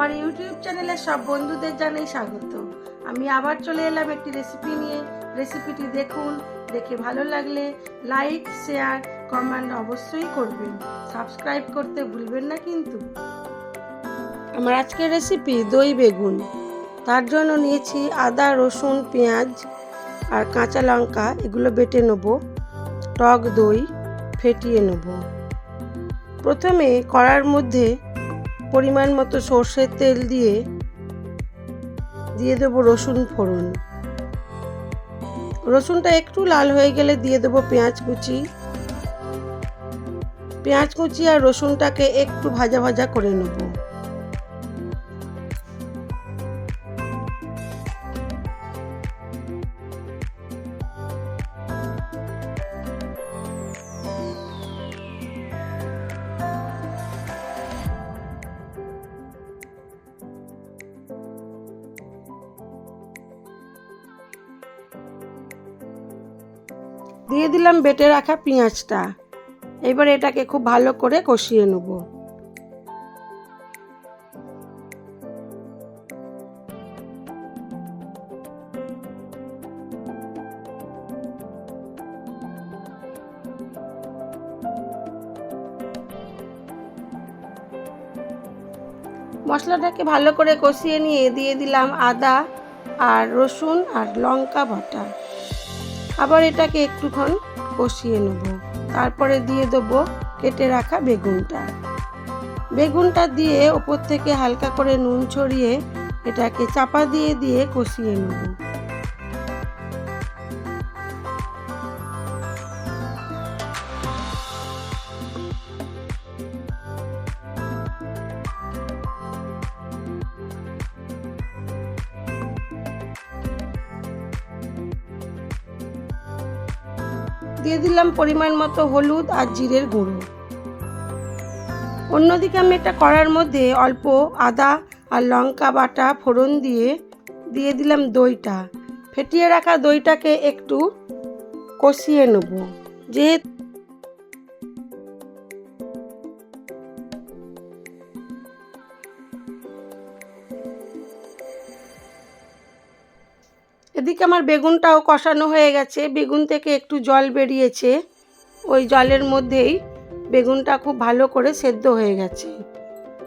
আমার ইউটিউব চ্যানেলে সব বন্ধুদের জানাই স্বাগত। আমি আবার চলে এলাম একটি রেসিপি নিয়ে। রেসিপিটি দেখুন, দেখে ভালো লাগলে লাইক শেয়ার কমেন্ট অবশ্যই করবেন। সাবস্ক্রাইব করতে ভুলবেন না কিন্তু। আমার আজকের রেসিপি দই বেগুন। তার জন্য নিয়েছি আদা, রসুন, পেঁয়াজ আর কাঁচা লঙ্কা। এগুলো বেটে নেব, টক দই ফেটিয়ে নেব। প্রথমে কড়ার মধ্যে পরিমাণ মতো সর্ষের তেল দিয়ে দিয়ে দেবো রসুন ফোড়ন। রসুনটা একটু লাল হয়ে গেলে দিয়ে দেবো পেঁয়াজ কুচি। পেঁয়াজ কুচি আর রসুনটাকে একটু ভাজা ভাজা করে নেব। দিয়ে দিলাম বেটে রাখা পেঁয়াজটা। এবার এটাকে খুব ভালো করে কষিয়ে নেব। মশলাটাকে ভালো করে কষিয়ে নিয়ে দিয়ে দিলাম আদা আর রসুন আর লঙ্কা বাটা। আবার এটাকে একটুক্ষণ কষিয়ে নেব। তারপরে দিয়ে দেবো কেটে রাখা বেগুনটা। বেগুনটা দিয়ে ওপর থেকে হালকা করে নুন ছড়িয়ে এটাকে চাপা দিয়ে দিয়ে কষিয়ে নেব। দিয়ে দিলাম পরিমাণ মতো হলুদ আর জিরের গুঁড়ো। অন্যদিকে আমি এটা করার মধ্যে অল্প আদা আর লঙ্কা বাটা ফোড়ন দিয়ে দিয়ে দিলাম দইটা। ফেটিয়ে রাখা দইটাকে একটু কষিয়ে নেব। যেহেতু এদিকে আমার বেগুনটাও কষানো হয়ে গেছে। বেগুন থেকে একটু জল বেরিয়েছে। ওই জলের মধ্যেই বেগুনটা খুব ভালো করে সেদ্ধ হয়ে গেছে।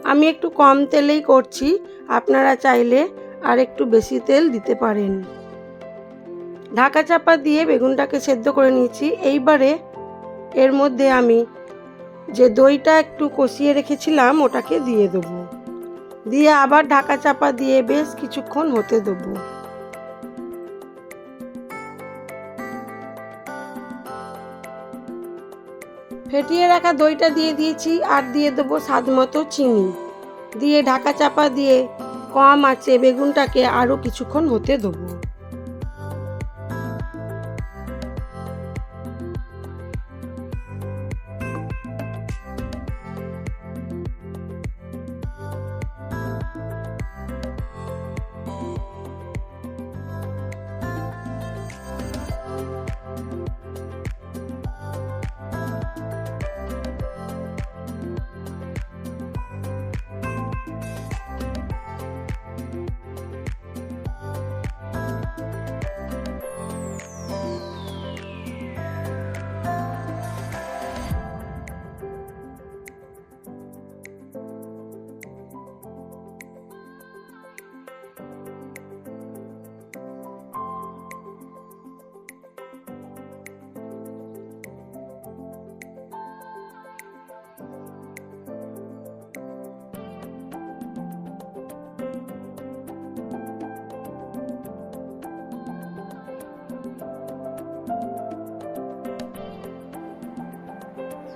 আমি একটু কম তেলেই করছি। আপনারা চাইলে আর একটু বেশি তেল দিতে পারেন। ঢাকা চাপা দিয়ে বেগুনটাকে সেদ্ধ করে নিয়েছি। এইবারে এর মধ্যে আমি যে দইটা একটু কষিয়ে রেখেছিলাম, ওটাকে দিয়ে দেবো। দিয়ে আবার ঢাকা চাপা দিয়ে বেশ কিছুক্ষণ হতে দেবো। ফেটিয়ে রাখা দইটা দিয়ে দিয়েছি আর দিয়ে দেবো স্বাদ মতো চিনি। দিয়ে ঢাকা চাপা দিয়ে কম আছে বেগুনটাকে আরও কিছুক্ষণ হতে দেবো।